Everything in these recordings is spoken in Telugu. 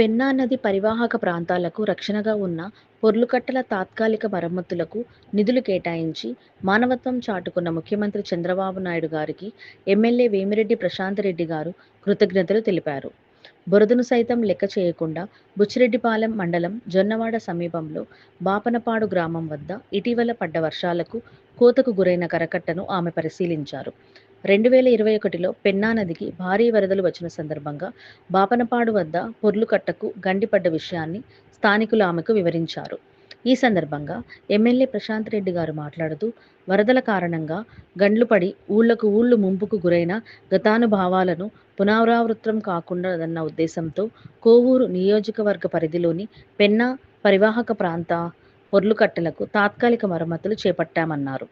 పెన్నా నది పరివాహక ప్రాంతాలకు రక్షణగా ఉన్న పొర్లుకట్టల తాత్కాలిక మరమ్మతులకు నిధులు కేటాయించి మానవత్వం చాటుకున్న ముఖ్యమంత్రి చంద్రబాబు నాయుడు గారికి ఎమ్మెల్యే వేమిరెడ్డి ప్రశాంతరెడ్డి గారు కృతజ్ఞతలు తెలిపారు. బురదను సైతం లెక్క చేయకుండా బుచ్చిరెడ్డిపాలెం మండలం జొన్నవాడ సమీపంలో బాపనపాడు గ్రామం వద్ద ఇటీవల పడ్డ వర్షాలకు కోతకు గురైన కరకట్టను ఆమె పరిశీలించారు. రెండు వేల ఇరవై ఒకటిలో పెన్నా నదికి భారీ వరదలు వచ్చిన సందర్భంగా బాపనపాడు వద్ద పొర్లుకట్టకు గండిపడ్డ విషయాన్ని స్థానికులు ఆమెకు వివరించారు. ఈ సందర్భంగా ఎమ్మెల్యే ప్రశాంత్ రెడ్డి గారు మాట్లాడుతూ వరదల కారణంగా గండ్లు పడి ఊళ్ళకు ఊళ్ళు ముంపుకు గురైన గతానుభావాలను పునరావృతం కాకుండాదన్న ఉద్దేశంతో కోవూరు నియోజకవర్గ పరిధిలోని పెన్నా పరివాహక ప్రాంత పొర్లుకట్టలకు తాత్కాలిక మరమ్మతులు చేపట్టామన్నారు.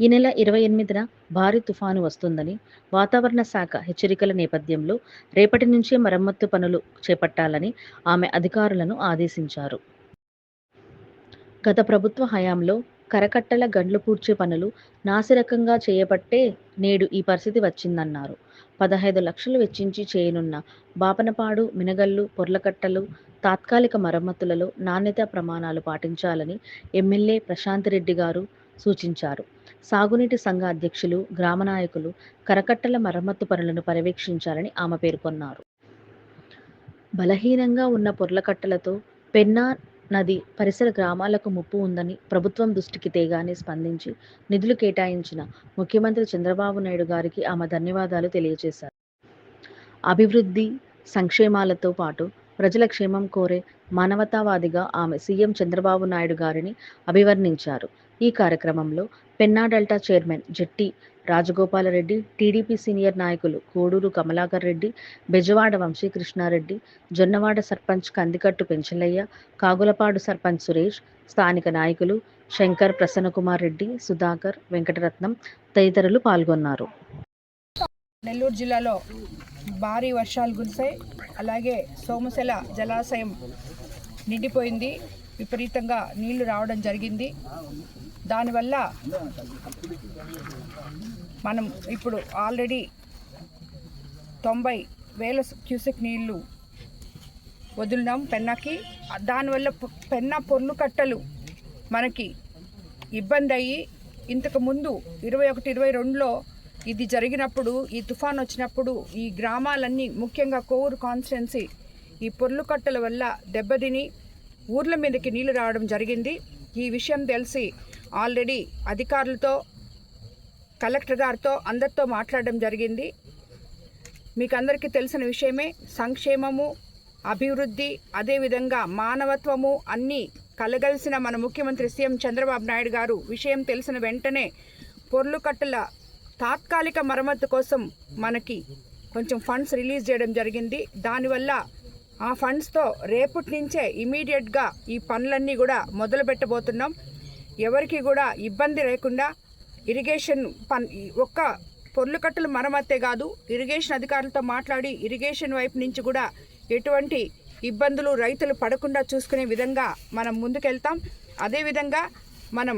ఈ నెల ఇరవై ఎనిమిదిన భారీ తుఫాను వస్తుందని వాతావరణ శాఖ హెచ్చరికల నేపథ్యంలో రేపటి నుంచే మరమ్మత్తు పనులు చేపట్టాలని ఆమె అధికారులను ఆదేశించారు. గత ప్రభుత్వ హయాంలో కరకట్టల గండ్లు పూడ్చే పనులు నాసిరకంగా చేయబట్టే నేడు ఈ పరిస్థితి వచ్చిందన్నారు. పదహైదు లక్షలు వెచ్చించి చేయనున్న బాపనపాడు మినగల్లు పొర్లకట్టలు తాత్కాలిక మరమ్మతులలో నాణ్యత ప్రమాణాలు పాటించాలని ఎమ్మెల్యే ప్రశాంత్ రెడ్డి గారు సూచించారు. సాగునీటి సంఘ అధ్యక్షులు గ్రామ నాయకులు కరకట్టల మరమ్మత్తు పనులను పర్యవేక్షించాలని ఆమె పేర్కొన్నారు. బలహీనంగా ఉన్న పొర్లకట్టలతో పెన్నా నది పరిసర గ్రామాలకు ముప్పు ఉందని ప్రభుత్వం దృష్టికి తేగానే స్పందించి నిధులు కేటాయించిన ముఖ్యమంత్రి చంద్రబాబు నాయుడు గారికి ఆమె ధన్యవాదాలు తెలియజేశారు. అభివృద్ధి సంక్షేమాలతో పాటు ప్రజల క్షేమం కోరే మానవతావాదిగా ఆమె సీఎం చంద్రబాబు నాయుడు గారిని అభివర్ణించారు. ఈ కార్యక్రమంలో Penna delta chairman Jatti Rajagopala Reddy TDP senior నాయకులు కోడూరు కమలాకర్ రెడ్డి బెజవాడ వంశీకృష్ణారెడ్డి జొన్నవాడ సర్పంచ్ కందికట్టు పెంచలయ్య కాగులపాడు సర్పంచ్ సురేష్ స్థానిక నాయకులు శంకర్ ప్రసన్నకుమార్ రెడ్డి సుధాకర్ వెంకటరత్నం తదితరులు పాల్గొన్నారు. నెల్లూరు జిల్లాలో భారీ వర్షాలు కురిశాయి. అలాగే సోమశల జలాశయం నిండిపోయింది. విపరీతంగా నీళ్ళు రావడం జరిగింది. దానివల్ల మనం ఇప్పుడు ఆల్రెడీ తొంభై వేల క్యూసెక్ నీళ్ళు వదిలినాం పెన్నాకి. దానివల్ల పెన్నా పొర్లు కట్టలు మనకి ఇబ్బంది అయ్యి ఇంతకుముందు ఇరవై ఒకటి ఇరవై రెండులో ఇది జరిగినప్పుడు ఈ తుఫాన్ వచ్చినప్పుడు ఈ గ్రామాలన్నీ ముఖ్యంగా కోవూరు కాన్స్టిట్యున్సీ ఈ పొర్లుకట్టల వల్ల దెబ్బతిని ఊర్ల మీదకి నీళ్ళు రావడం జరిగింది. ఈ విషయం తెలిసి ఆల్రెడీ అధికారులతో కలెక్టర్ గారితో అందరితో మాట్లాడడం జరిగింది. మీకు అందరికీ తెలిసిన విషయమే సంక్షేమము అభివృద్ధి అదేవిధంగా మానవత్వము అన్నీ కలగలిసిన మన ముఖ్యమంత్రి సీఎం చంద్రబాబు నాయుడు గారు విషయం తెలిసిన వెంటనే పొర్లుకట్టల తాత్కాలిక మరమ్మతు కోసం మనకి కొంచెం ఫండ్స్ రిలీజ్ చేయడం జరిగింది. దానివల్ల ఆ ఫండ్స్తో రేపటి నుంచే ఇమీడియట్గా ఈ పనులన్నీ కూడా మొదలు పెట్టబోతున్నాం. ఎవరికి కూడా ఇబ్బంది లేకుండా ఇరిగేషన్ పన్ ఒక్క ఒక్క పొర్లుకట్టలు మరమ్మతే కాదు ఇరిగేషన్ అధికారులతో మాట్లాడి ఇరిగేషన్ వైపు నుంచి కూడా ఎటువంటి ఇబ్బందులు రైతులు పడకుండా చూసుకునే విధంగా మనం ముందుకెళ్తాం. అదేవిధంగా మనం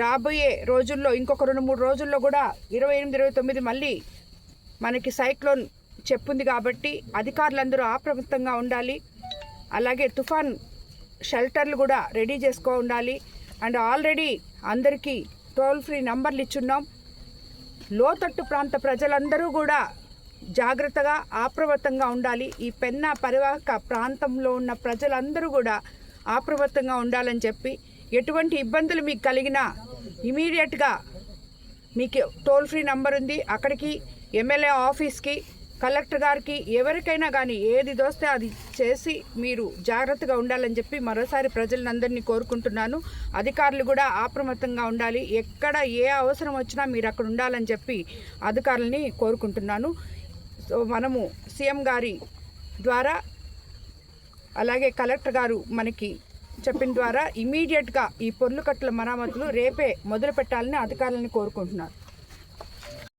రాబోయే రోజుల్లో ఇంకొక రెండు మూడు రోజుల్లో కూడా ఇరవై ఎనిమిది ఇరవై తొమ్మిది మళ్ళీ మనకి సైక్లోన్ చెప్పుంది కాబట్టి అధికారులందరూ అప్రమత్తంగా ఉండాలి. అలాగే తుఫాన్ షెల్టర్లు కూడా రెడీ చేసుకో ఉండాలి. అండ్ ఆల్రెడీ అందరికీ టోల్ ఫ్రీ నంబర్లు ఇచ్చున్నాం. లోతట్టు ప్రాంత ప్రజలందరూ కూడా జాగ్రత్తగా అప్రమత్తంగా ఉండాలి. ఈ పెన్నా పరివాహక ప్రాంతంలో ఉన్న ప్రజలందరూ కూడా అప్రమత్తంగా ఉండాలని చెప్పి ఎటువంటి ఇబ్బందులు మీకు కలిగినా ఇమీడియట్గా మీకు టోల్ ఫ్రీ నంబర్ ఉంది. అక్కడికి ఎమ్మెల్యే ఆఫీస్కి కలెక్టర్ గారికి ఎవరికైనా కానీ ఏది దోస్తే అది చేసి మీరు జాగ్రత్తగా ఉండాలని చెప్పి మరోసారి ప్రజలందరినీ కోరుకుంటున్నాను. అధికారులు కూడా అప్రమత్తంగా ఉండాలి. ఎక్కడ ఏ అవసరం వచ్చినా మీరు అక్కడ ఉండాలని చెప్పి అధికారులని కోరుకుంటున్నాను. సో మనము సీఎం గారి ద్వారా అలాగే కలెక్టర్ గారు మనకి చెప్పిన ద్వారా ఇమీడియట్గా ఈ పొర్లు కట్టల మరామతులు రేపే మొదలు పెట్టాలని అధికారులను కోరుకుంటున్నారు.